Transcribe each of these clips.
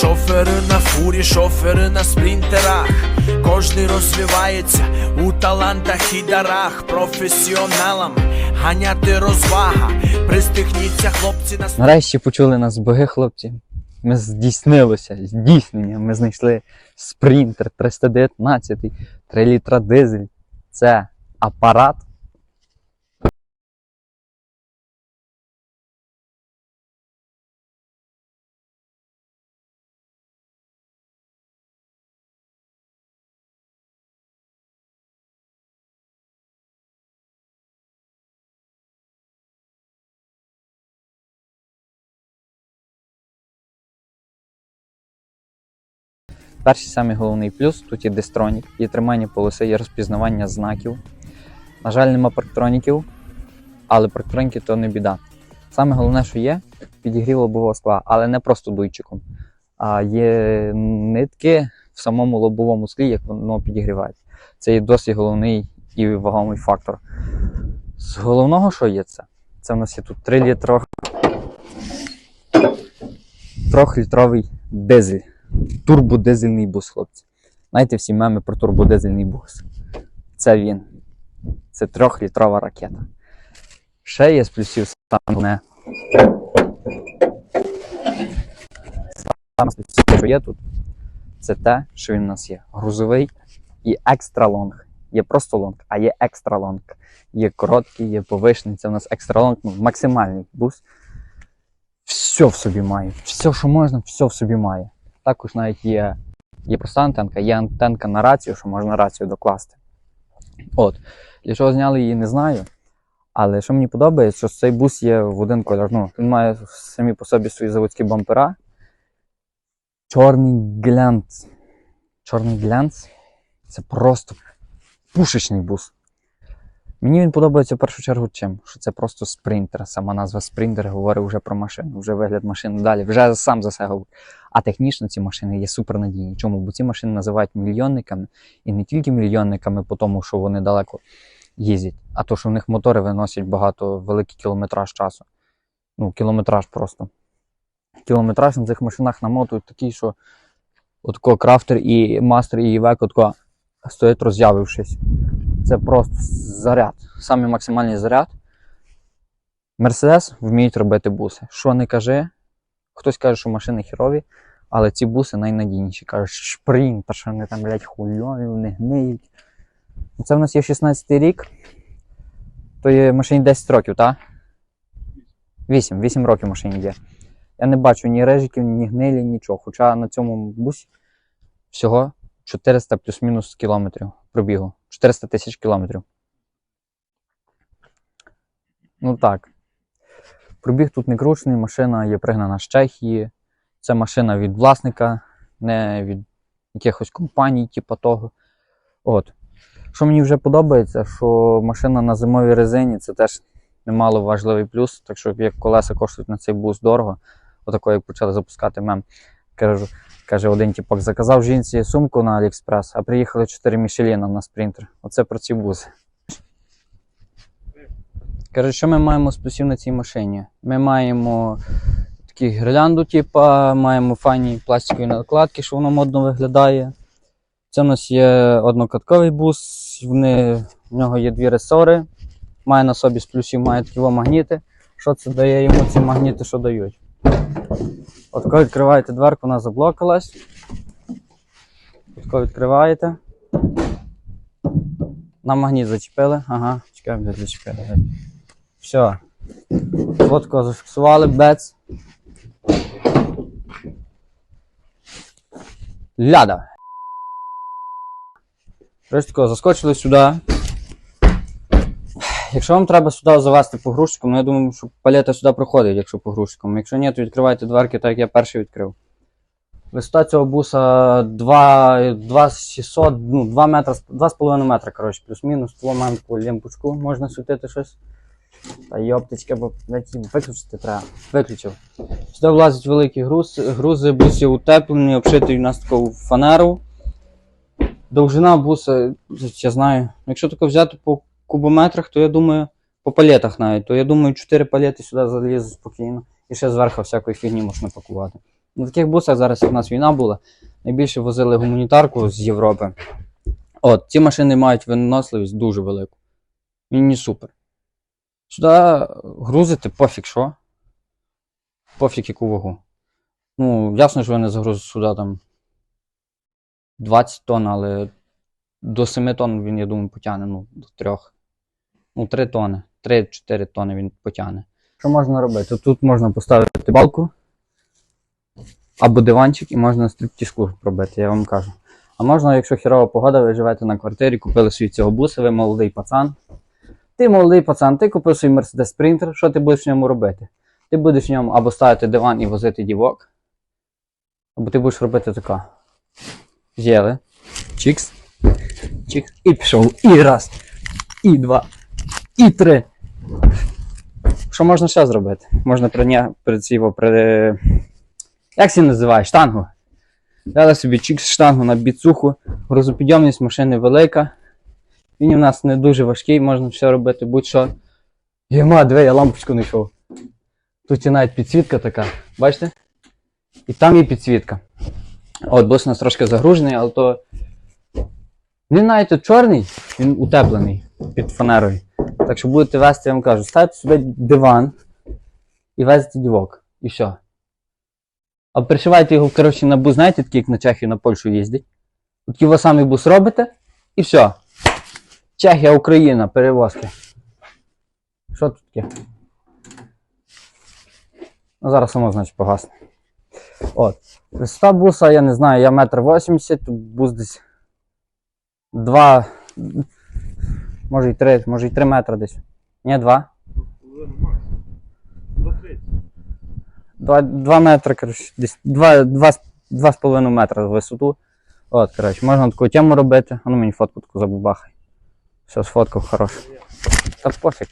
Шофери на фурі, шофери на спринтерах. Кожний розвивається у талантах і дарах. Професіоналам ганяти розвага. Пристигніться, хлопці на Нарешті почули нас боги, хлопці. Ми здійснилося, здійснення. Ми знайшли спринтер 319, 3 літра дизель. Це апарат. Перший самий головний плюс тут є дистронік, є тримання полоси, є розпізнавання знаків. На жаль, нема парктроніків, але парктроніки то не біда. Саме головне, що є, підігрів лобового скла, але не просто дуйчиком, а є нитки в самому лобовому склі, як воно підігрівається. Це є досить головний і вагомий фактор. З головного, що є це? Це в нас є тут 3 літро. 3-літровий дизель турбодизельний бус, хлопці. Знаєте всі меми про турбодизельний бус. Це він. Це трьохлітрова ракета. Ще є з плюсів саме. Саме плюсів, що є тут, це те, що він у нас є грузовий і екстра лонг. Є просто лонг, а є екстра лонг. Є короткий, є повишений. Це у нас екстра лонг, ну, максимальний бус. Все в собі має. Все, що можна, все в собі має. Також навіть є, є проста антенка, є антенка на рацію, що можна рацію докласти. От. Для чого зняли її, не знаю. Але що мені подобається, що цей бус є в один колір. Ну, він має самі по собі свої заводські бампера. Чорний глянц. Чорний глянц це просто пушечний бус. Мені він подобається в першу чергу чим? Що це просто спринтер. Сама назва спринтер говорить вже про машину, вже вигляд машини далі, вже сам за себе говорить. А технічно ці машини є супернадійні. Чому? Бо ці машини називають мільйонниками, і не тільки мільйонниками, по тому, що вони далеко їздять, а то, що в них мотори виносять багато великий кілометраж часу. Ну, кілометраж просто. Кілометраж на цих машинах намотують такий, що отко крафтер і мастер і век отко стоять роз'явившись. Це просто заряд. Саме максимальний заряд. Мерседес вміють робити буси. Що не кажи, хтось каже, що машини хірові, але ці буси найнадійніші. Кажуть, шпринт, та що вони там, блядь, хуйові, вони гниють. Це в нас є 16 рік. То є машині 10 років, так? 8, 8 років машині є. Я не бачу ні режиків, ні гнилі, нічого. Хоча на цьому бусі всього 400 плюс-мінус кілометрів пробігу. 400 тисяч кілометрів. Ну так. Пробіг тут не кручений, машина є пригнана з Чехії. Це машина від власника, не від якихось компаній, типу того. От. Що мені вже подобається, що машина на зимовій резині це теж немало важливий плюс. Так що як колеса коштують на цей бус дорого, отако як почали запускати мем. Кажу, каже, один типок заказав жінці сумку на Аліекспрес, а приїхали 4 Мішеліна на спринтер. Оце про ці буси. Каже, що ми маємо плюсів на цій машині? Ми маємо такі гірлянду, типа, маємо файні пластикові накладки, що воно модно виглядає. Це в нас є однокатковий бус, в нього є дві ресори. Має на собі з плюсів має такі магніти. Що це дає йому ці магніти, що дають? От коли відкриваєте дверку, вона заблокалась. От коли відкриваєте. На магніт зачепили. Ага, блядь, зачепили. Все. От кого зафіксували, бец. Ляда. Решті заскочили сюди. Якщо вам треба сюди завести погрузчиком, ну я думаю, що палета сюди проходить, якщо погрузчиком. Якщо ні, то відкривайте дверки, так як я перший відкрив. Висота цього буса 2, 2 600, ну, 2 метра, 2,5 метра, коротше, плюс-мінус. Того маємо таку лямпочку, можна світити щось. Та йоптичка, бо виключити треба. Виключив. Сюди влазить великий груз, грузи, бус є утеплений, обшитий у нас такою фанеру. Довжина буса, я знаю, якщо таке взяти по кубометрах, то я думаю, по палетах навіть, то я думаю, 4 палети сюди залізе спокійно. І ще зверху всякої фігні можна пакувати. На таких бусах зараз як у нас війна була, найбільше возили гуманітарку з Європи. От, ці машини мають виносливість дуже велику. Міні супер. Сюди грузити пофіг що. Пофіг яку вагу. Ну, ясно, що ви не загрузите сюди там 20 тонн, але до 7 тонн він, я думаю, потягне, ну, до 3. Ну, 3 тонни. 3-4 тонни він потягне. Що можна робити? Тут можна поставити балку або диванчик, і можна стриптішку робити, я вам кажу. А можна, якщо хірова погода, ви живете на квартирі, купили собі цього буса, ви молодий пацан. Ти молодий пацан, ти купив свій Mercedes Sprinter, що ти будеш в ньому робити? Ти будеш в ньому або ставити диван і возити дівок, або ти будеш робити така. З'їли. Чікс. Чікс. І пішов. І раз. І два. І три. Що можна ще зробити? Можна при, при, при... Як це називає? Штангу. Дали собі чікс штангу на біцуху. Грузопідйомність машини велика. Він у нас не дуже важкий, можна все робити, будь-що. Єма, диви, я лампочку не йшов. Тут є навіть підсвітка така, бачите? І там є підсвітка. От, бус у нас трошки загружений, але то. Він навіть чорний, він утеплений під фанерою. Так що будете вести, я вам кажу, ставте сюди диван і везете дівок. І все. А пришивайте його, коротше, на бус, знаєте, такий, як на Чехію, на Польщу їздить. От його самий бус робите, і все. Чехія, Україна, перевозки. Що тут таке? Ну, зараз само, значить, погасне. От. Висота буса, я не знаю, я метр вісімдесят, бус десь 2, може і 3, може і 3 метри десь. Ні, 2. 2, 2 метри, коротше, десь 2, 2, 2,5 метра в висоту. От, коротше, можна таку тему робити. А ну мені фотку таку забубахай. Все, сфоткав хорош. Та пофіг.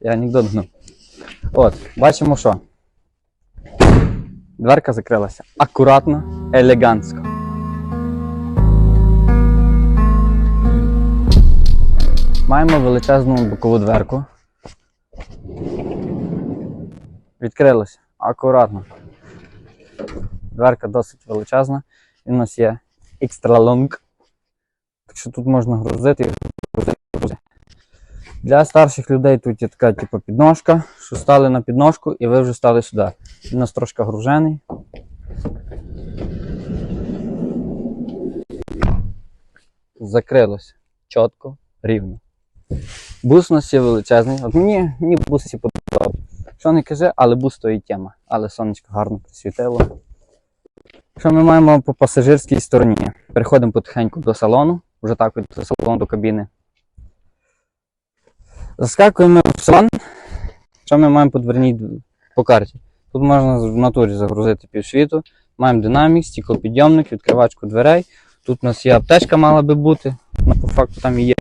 Я анекдот гну. От, бачимо що. Дверка закрилася. Акуратно, елегантсько. Маємо величезну бокову дверку. Відкрилося. Акуратно. Дверка досить величезна. І у нас є екстра лонг. Так що тут можна грузити і грузити. Для старших людей тут є така типу, підножка, що стали на підножку і ви вже стали сюди. Він у нас трошки гружений. Закрилося. Чітко, рівно. Бус у нас є величезний. От мені, мені бус всі подобається. Що не каже, але бус то і тема. Але сонечко гарно присвітило. Що ми маємо по пасажирській стороні? Переходимо потихеньку до салону, вже так від салону до кабіни. Заскакуємо в салон. Що ми маємо по дверній по карті? Тут можна в натурі загрузити півсвіту. Маємо динамік, стіклопідйомник, відкривачку дверей. Тут у нас є аптечка, мала би бути. Ну, по факту там є.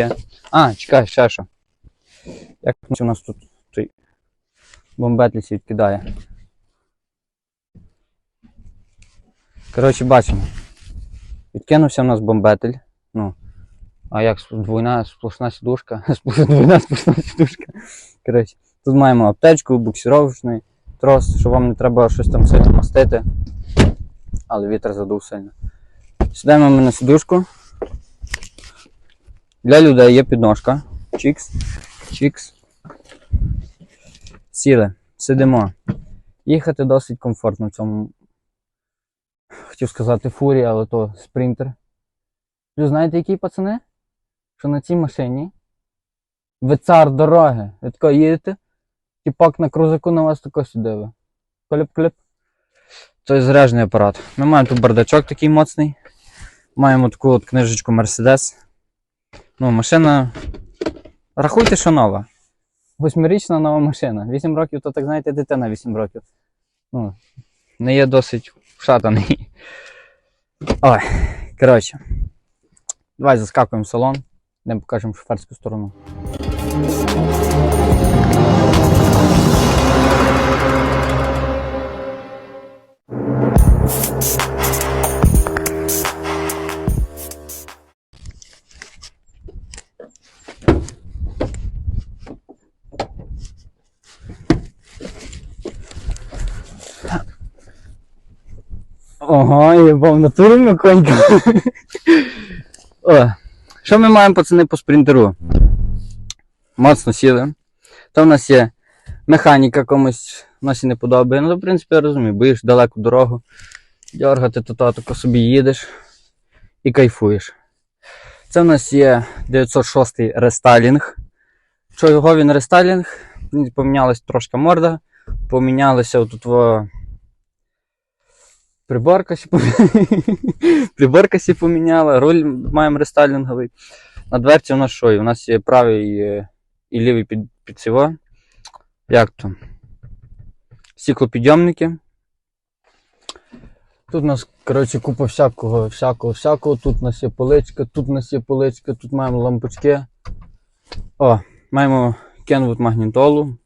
А, чекай, ще що. Як у нас тут той бомбетліс відкидає. Коротше, бачимо. Відкинувся у нас бомбетель. Ну, а як двойна сплошна сідушка? Двойна сплошна сідушка. Коротше, тут маємо аптечку, буксировочний трос, що вам не треба щось там сильно мастити. Але вітер задув сильно. Сідаємо ми на сідушку. Для людей є підножка. Чікс, чікс. Сіли, сидимо. Їхати досить комфортно в цьому. Хотів сказати фурі, але то спринтер. Ви знаєте, які пацани? Що на цій машині ви цар дороги. Ви тако їдете, тіпак на крузаку на вас тако сюди. Кліп-кліп. Це заряджений апарат. Ми маємо тут бардачок такий моцний. Маємо таку от книжечку Mercedes. Ну, машина. Рахуйте, що нова. Восьмирічна нова машина. 8 років, то так знаєте, дитина 8 років. Ну, не є досить вшатаний. Ой, коротше. Давай заскакуємо в салон, де покажемо шоферську сторону. Ого, їбав, натурі ми конька. О, що ми маємо, пацани, по спринтеру? Моцно сіли. То в нас є механіка комусь в нас не подобає. Ну, в принципі, я розумію, боїш далеку дорогу, дергати то то собі їдеш і кайфуєш. Це в нас є 906 рестайлінг. Що його він рестайлінг? Помінялась трошки морда, помінялися отут Сі поміняла. Приборка сі поміняла, руль маємо рестайлінговий. На дверці у нас що? У нас є правий е, і лівий під, під. Як то? Стеклопідйомники. Тут у нас, коротше, купа всякого, всякого, всякого. Тут у нас є поличка, тут у нас є поличка, тут маємо лампочки. О, маємо Kenwood магнітолу.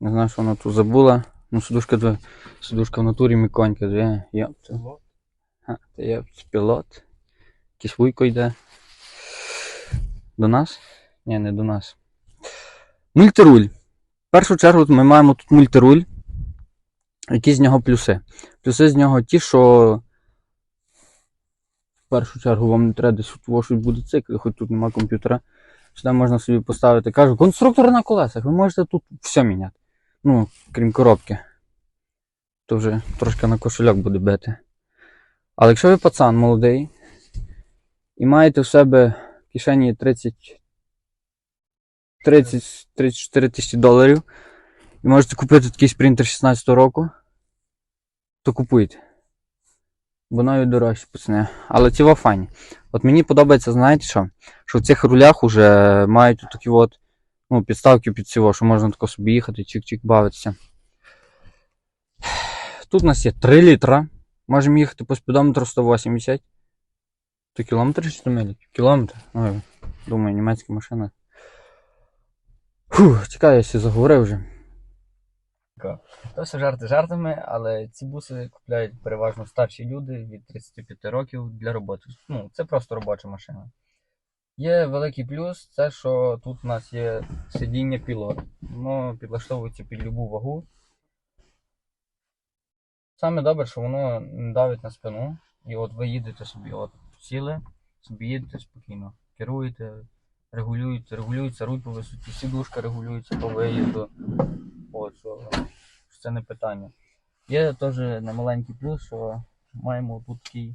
Не знаю, що вона тут забула. Ну, сидушка две. Сидушка в натурі міконька, дві. Йопта. А, це є пілот. Якийсь вуйко йде. До нас? Ні, не до нас. Мультируль. В першу чергу ми маємо тут мультируль. Які з нього плюси? Плюси з нього ті, що в першу чергу вам не треба десь щось буде цикл, хоч тут нема комп'ютера. Сюди можна собі поставити. Кажу, конструктор на колесах. Ви можете тут все міняти. Ну, крім коробки. То вже трошки на кошельок буде бити. Але якщо ви пацан молодий і маєте в себе в кишені 30 30 34 тисячі доларів і можете купити такий спринтер 16 року, то купуйте. Бо навіть дорожче, пацани. Але ці файні. От мені подобається, знаєте що? Що в цих рулях уже мають такі от, ну, підставки під цього, що можна тако собі їхати, чик-чик бавитися. Тут у нас є 3 літра. Можемо їхати по спідометру 180. То кілометр чи 100 миль? Кілометр. Ой, думаю, німецька машина. Фух, чекай, я ще заговорив вже. То все жарти жартами, але ці буси купляють переважно старші люди від 35 років для роботи. Ну, це просто робоча машина. Є великий плюс, це що тут у нас є сидіння пілот. Воно підлаштовується під любу вагу. Саме добре, що воно не давить на спину. І от ви їдете собі, от сіли, собі їдете спокійно. Керуєте, регулюєте, регулюється руль по висоті, сідушка регулюється по виїзду. От, що, це не питання. Є теж немаленький плюс, що маємо тут такий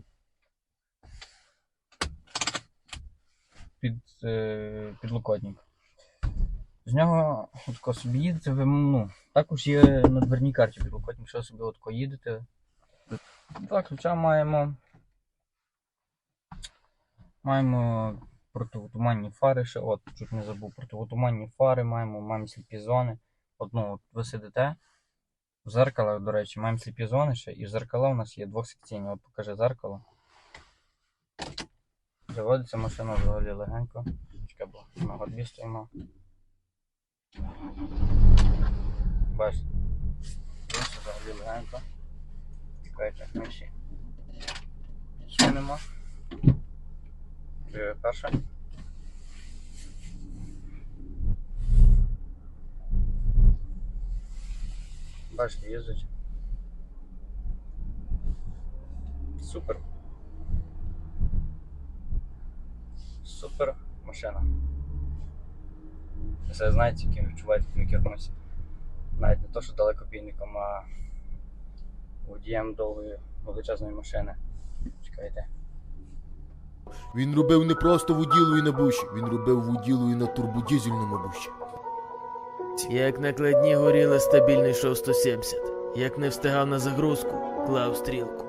під, е, підлокотник. З нього отко собі їдете, ви ну, також є на дверній карті підлокотник, що собі отко їдете. Так, ключа маємо. Маємо противотуманні фари ще, от, чуть не забув, противотуманні фари маємо, маємо сліпі зони. Одну от ви сидите. В зеркало, до речі, маємо сліпі зони ще, і в зеркала у нас є двохсекційні. От покажи зеркало. Заводиться машина взагалі легенько. Чекай, бо на горбі стоїмо. Бачите. Взагалі легенько. Чекайте, ми ще сунемо. Е, Перше. Бачите, їздить. Супер. Супер машина. Це знаєте, яким відчуваєте, яким кернусь. Навіть не то, що далекобійником, а водієм довгої величезної машини. Чекайте. Він робив не просто воділу і на буші, він робив воділу і на турбодізельному буші. Як накладні горіли стабільний йшов 170. Як не встигав на загрузку, клав стрілку.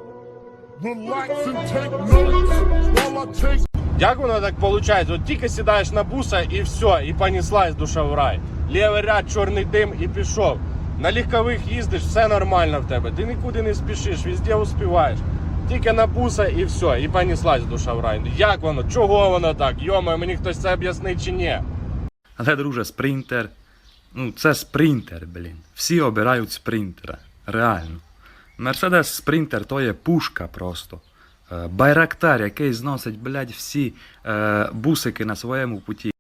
Як воно так виходить? От тільки сідаєш на буса і все, і понеслась душа в рай. Лівий ряд, чорний дим і пішов. На легкових їздиш, все нормально в тебе. Ти нікуди не спішиш, везде успіваєш. Тільки на буса і все, і понеслась душа в рай. Як воно? Чого воно так? Йома, мені хтось це об'яснить чи ні? Але, друже, спринтер. Ну, це спринтер, блін. Всі обирають спринтера. Реально. Мерседес спринтер то є пушка просто. Байрактар, який зносить, блядь, всі е, бусики на своєму путі.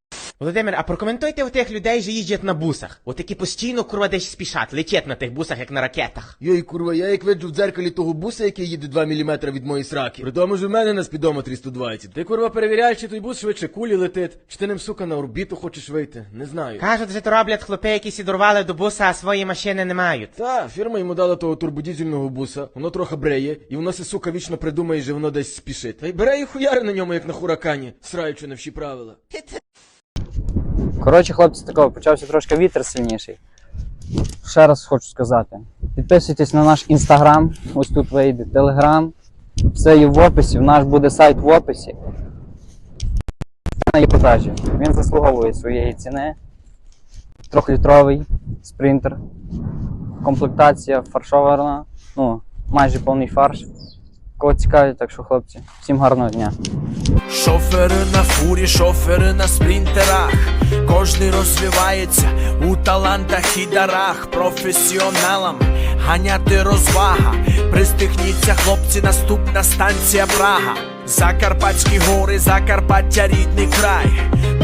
Володимир, а прокоментуйте у тих людей, що їздять на бусах. От такі постійно, курва, десь спішать, летять на тих бусах, як на ракетах. Йой, курва, я як виджу в дзеркалі того буса, який їде 2 мм від моєї сраки. При тому ж у мене на спідометрі 120. Ти, курва, перевіряєш, чи той бус швидше кулі летить, чи ти ним, сука, на орбіту хочеш вийти. Не знаю. Кажуть, що то роблять хлопи, які сідорвали до буса, а свої машини не мають. Та, фірма йому дала того турбодізельного буса, воно трохи бреє, і воно се, сука, вічно придумає, що воно десь спішить. Та й бере і хуяри на ньому, як на хуракані, сраючи на всі правила. Коротше, хлопці, такого почався трошки вітер сильніший. Ще раз хочу сказати: підписуйтесь на наш інстаграм, ось тут вийде телеграм. Все є в описі, в наш буде сайт в описі. На є. Він заслуговує своєї ціни. Трьохлітровий спринтер. Комплектація фаршована. Ну, майже повний фарш. Кого цікавить, так що хлопці, всім гарного дня. Шофери на фурі, шофери на спринтерах. Кожний розвивається у талантах і дарах. Професіоналам ганяти розвага. Пристигніться, хлопці, наступна станція Прага. Закарпатські гори, Закарпаття, рідний край.